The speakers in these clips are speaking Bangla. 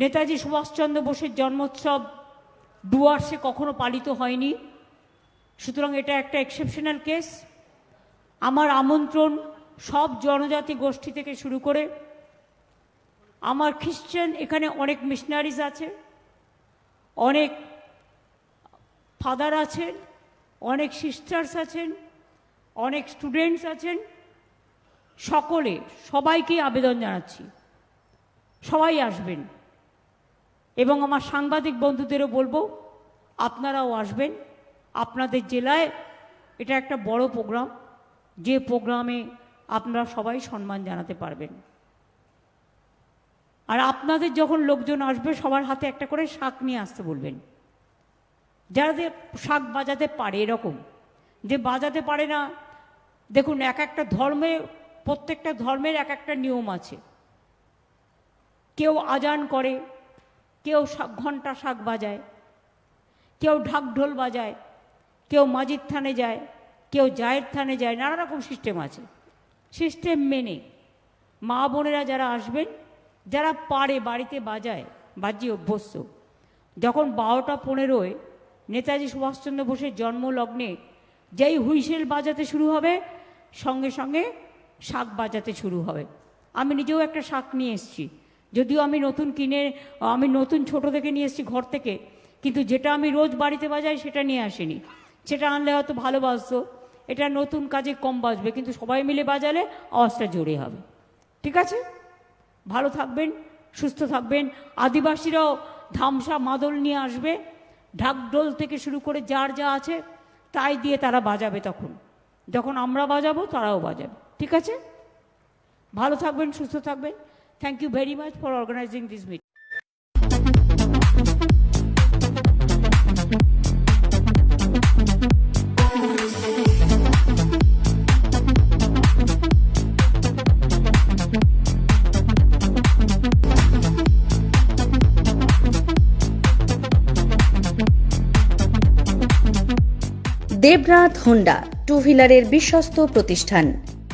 নেতাজি সুভাষচন্দ্র বোসের জন্মোৎসব ডুয়ার্সে কখনো পালিত হয়নি। সুতরাং এটা একটা এক্সেপশনাল কেস আমার আমন্ত্রণ সব জনজাতি গোষ্ঠী থেকে শুরু করে আমার খ্রিশ্চান, এখানে অনেক মিশনারিজ আছে, অনেক ফাদার আছেন, অনেক সিস্টার্স আছেন, অনেক স্টুডেন্টস আছেন। সকলে সবাইকে আবেদন জানাচ্ছি। সবাই আসবেন। এবং আমার সাংবাদিক বন্ধুদেরও বলব, আপনারাও আসবেন। আপনাদের জেলায় এটা একটা বড় প্রোগ্রাম, যে প্রোগ্রামে আপনারা সবাই সম্মান জানাতে পারবেন। আর আপনাদের যখন লোকজন আসবে, সবার হাতে একটা করে শাক নিয়ে আসতে বলবেন। যারা যে শাক বাজাতে পারে এরকম, যে বাজাতে পারে না, দেখুন, এক একটা ধর্মে, প্রত্যেকটা ধর্মের এক একটা নিয়ম আছে। কেউ আজান করে কেউ ঘণ্টা শাক বাজায়, কেউ ঢাক ঢোল বাজায়, কেউ মাজির থানে যায়, কেউ জায়ের থানে যায়, নানা রকম সিস্টেম আছে। সিস্টেম মেনে মা বোনেরা যারা আসবেন, যারা পারে বাড়িতে বাজায়, বাজি অভ্যস্ত, যখন বারোটা পনেরোয় নেতাজি সুভাষচন্দ্র বোসের জন্মলগ্নে যেই হুইসেল বাজাতে শুরু হবে, সঙ্গে সঙ্গে শাক বাজাতে শুরু হবে। আমি নিজেও একটা শাক নিয়ে এসেছি। যদিও আমি নতুন কিনে, আমি নতুন ছোট থেকে নিয়ে এসেছি ঘর থেকে, কিন্তু যেটা আমি রোজ বাড়িতে বাজাই সেটা নিয়ে আসিনি। সেটা আনলে হয়তো ভালো বাজতো, এটা নতুন কাজে কম বাজবে, কিন্তু সবাই মিলে বাজালে আওয়াজটা জোরে হবে। ঠিক আছে? ভালো থাকবেন, সুস্থ থাকবেন। আদিবাসীরাও ধামসা মাদল নিয়ে আসবে ঢাকঢোল থেকে শুরু করে যার যা আছে, তাই দিয়ে তারা বাজাবে তখন। যখন আমরা বাজাবো, তারাও বাজাবে। ঠিক আছে? ভালো থাকবেন, সুস্থ থাকবেন। Thank you very much for organising this meeting Debrata Honda two হুইলারের বিশ্বস্ত প্রতিষ্ঠান।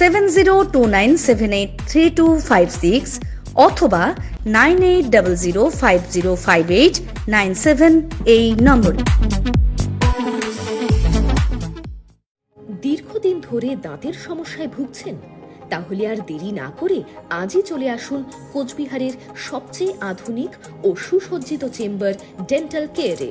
seven zero two nine seven eight three two five six অথবা nine eight double zero five zero five eight nine seven এই নম্বরে দীর্ঘদিন ধরে দাঁতের সমস্যায় ভুগছেন? তাহলে আর দেরি না করে আজই চলে আসুন কোচবিহারের সবচেয়ে আধুনিক ও সুসজ্জিত চেম্বার ডেন্টাল কেয়ারে।